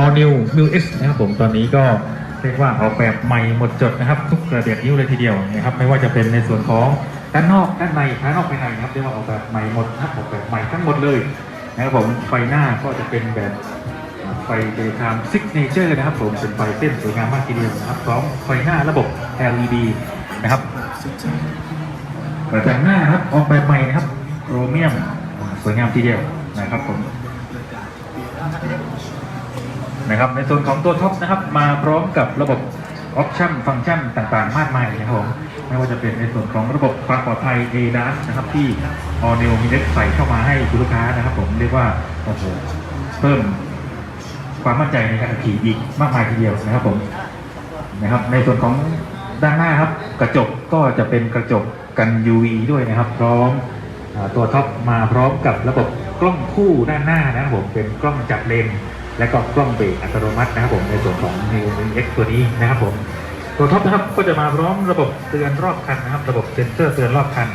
All New m u X นะครับผมตอนนี้ก็เรียกว่าออกแบบใหม่หมดจดนะครับ ทุกกระเบียดนิ้วเลยทีเดียวนะครับไม่ว่าจะเป็นในส่วนของด้านนอกด้านในภายนอกภายในนะครับเรียกว่าออกแบบใหม่หมดนะครับออกแบบใหม่ทั้งหมดเลยนะครับผมไฟหน้าก็จะเป็นแบบไฟเดย์ไทม์ซิกเนเจอร์นะครับผมเป็นไฟเต้นสวยงามมากทีเดียวนะครับพร้อมไฟหน้าระบบ LED นะครับกระจังหน้าครับออกแบบใหม่นะครับโครเมียมสวยงามทีเดียวนะครับผม นะครับ ในส่วนของตัวท็อปนะครับ มาพร้อมกับระบบออปชั่นฟังก์ชันต่างๆ มากมายนะครับผมไม่ว่าจะเป็นในส่วนของระบบความปลอดภัย ADAS นะครับ ที่ All New m i n e x ใส่เข้ามาให้คุณลูกค้านะครับ ผมเรียกว่าโอ้โหเพิ่มความมั่นใจในการขี่อีกมากมายทีเดียวนะครับผมนะครับ ในส่วนของด้านหน้าครับ กระจกก็จะเป็นกระจกกัน UV ด้วยนะครับ พร้อมตัวท็อปมาพร้อมกับระบบกล้องคู่ด้านหน้านะครับผมเป็นกล้องจับเลน และก็กล้องเบรกอัตโนมัตินะครับผมในส่วนของ New X ตัวนี้นะครับผมตัวท็อปนะครับก็จะมาพร้อมระบบเตือนรอบคันนะครับ ระบบเซ็นเซอร์เตือนรอบคัน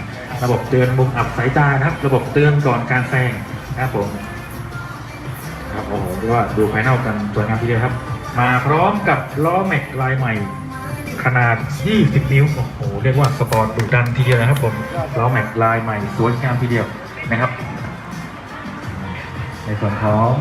ระบบเตือนมุมอับสายตานะครับ ระบบเตือนก่อนการแซงนะครับผมครับโอ้โหเรียกว่าดูภายนอกกันสวยงามทีเดียวครับ มาพร้อมกับล้อแม็กลายใหม่ ขนาด 20 นิ้วโอ้โหเรียกว่าสปอร์ตดุดันทีเดียวนะครับผมล้อแม็กลายใหม่สวยงามทีเดียวนะครับ ในส่วนของ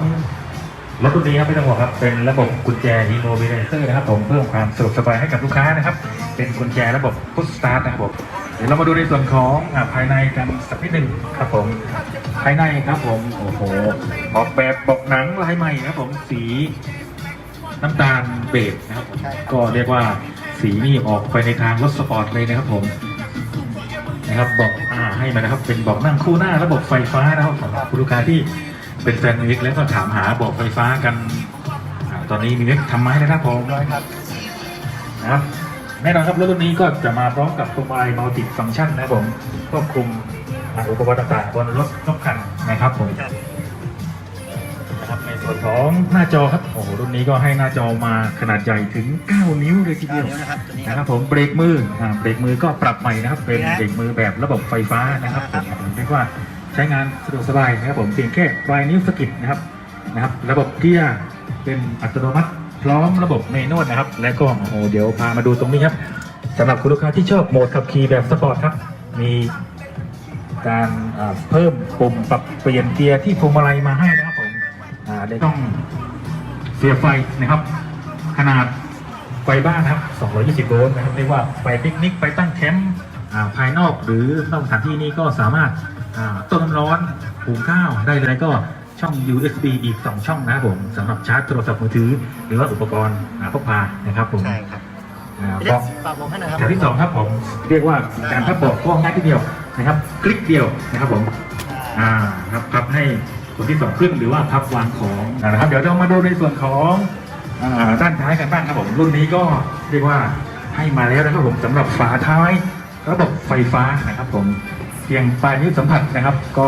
รถรุ่นนี้ครับไม่ต้องห่วงครับ เป็นระบบกุญแจ immobilizer นะครับผมเพิ่มความสะดวกสบายให้กับลูกค้านะครับ เป็นกุญแจระบบ push start นะครับผมเดี๋ยวเรามาดูในส่วนของอาภายในกันสักนิดหนึ่งครับผม ภายในครับผมโอ้โหออกแบบบอกหนังลายใหม่นะครับผมสีน้ำตาลเบจนะครับผมก็เรียกว่าสีนี่ออกไปในทางรถสปอร์ตเลยนะครับผมนะครับบอกอ่าให้มานะครับ เป็นบอกนั่งคู่หน้าระบบไฟฟ้านะครับสำหรับลูกค้าที่ เป็นแฟนมิกแล้วก็ถามหาเบอกไฟฟ้ากันอาตอนนี้มีเล็กทำไม้แล้วนะครับผมร้อยครับนะครับแน่นอนครับรถรุ่นนี้ก็จะมาพร้อมกับพวงมาลัยมัลติฟังก์ชันนะครับผมควบคุมอ่าอุปกรณ์ต่างๆบนรถทุกคันนะครับผมครับนะครับในส่วนของหน้าจอครับโอ้โหรุ่นนี้ก็ให้หน้าจอมาขนาดใหญ่ถึง 9 นิ้วเลยทีเดียวเก้านิ้วนะครับตัวนี้คนะครัรับบผมเบรกมืออ่าเบรกมือก็ปรับใหม่นะครับเป็นนี่นะเบรกมือแบบระบบไฟฟ้านะครับครับผมเรียกว่า ใช้งานสะดวกสบายนะครับผมเพียงแค่ปลายนิ้วสกิดนะครับนะครับ ระบบเกียร์เป็นอัตโนมัติ พร้อมระบบเมนวลนะครับ และก็โอ้โหเดี๋ยวพามาดูตรงนี้ครับสำหรับคุณลูกค้าที่ชอบโหมดขับขี่แบบสปอร์ตครับ มีการเพิ่มปุ่มปรับเปลี่ยนเกียร์ที่พวงมาลัยมาให้นะครับผมเดี๋ยวต้องเสียบไฟนะครับ ขนาดไฟบ้านนะครับ 220 โวลต์นะครับเรียกว่าไฟปิกนิก ไปตั้งแคมป์ ภายนอกหรือนอกสถานที่นี้ก็สามารถอ่าต้มน้ำร้อนหุงข้าวได้เลยก็ช่อง USB อีก 2 ช่องนะครับผมสำหรับชาร์จโทรศัพท์มือถือ หรือว่าอุปกรณ์อ่าพกพานะครับผมใช่ครับอ่าพี่บเล็อกกฝากผมให้หน่อยครับแถวที่สองครับผม เรียกว่าการพับเบอกก็ง่ายทีเดียวนะครับ คลิกเดียวนะครับผมอ่าครับพับให้คนที่สองครึ่งหรือว่าพับวางของนะครับ เดี๋ยวเรามาดูในส่วนของอ่าด้านท้ายกันบ้างครับผมรุ่นนี้ก็เรียกว่าให้มาแล้วนะครับผมสำหรับฝาท้าย ระบบไฟฟ้านะครับผมเพียงปลายนิ้วสัมผัสนะครับ ก็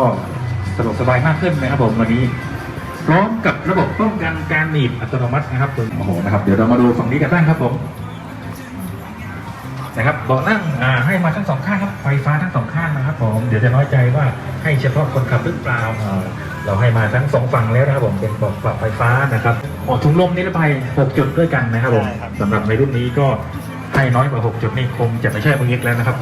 สะดวกสบายมากขึ้นนะครับผมวันนี้พร้อมกับระบบป้องกันการหนีบอัตโนมัตินะครับผมโอ้โหนะครับเดี๋ยวเรามาดูฝั่งนี้กันบ้างครับผมนะครับเบาะนั่งอ่าให้มาทั้งสองข้างครับไฟฟ้าทั้งสองข้างนะครับผมเดี๋ยวจะน้อยใจว่าให้เฉพาะคนขับหรือเปล่าอ่าเราให้มาทั้งสองฝั่งแล้วนะครับผมเป็นเบาะปรับไฟฟ้านะครับหมอถุงลมนิรภัย6จุดด้วยกันนะครับผมใช่ครับสำหรับในรุ่นนี้ก็ ให้น้อยกว่า 6 จุดนี่คงจะไม่ใช่มือเอกแล้วนะครับ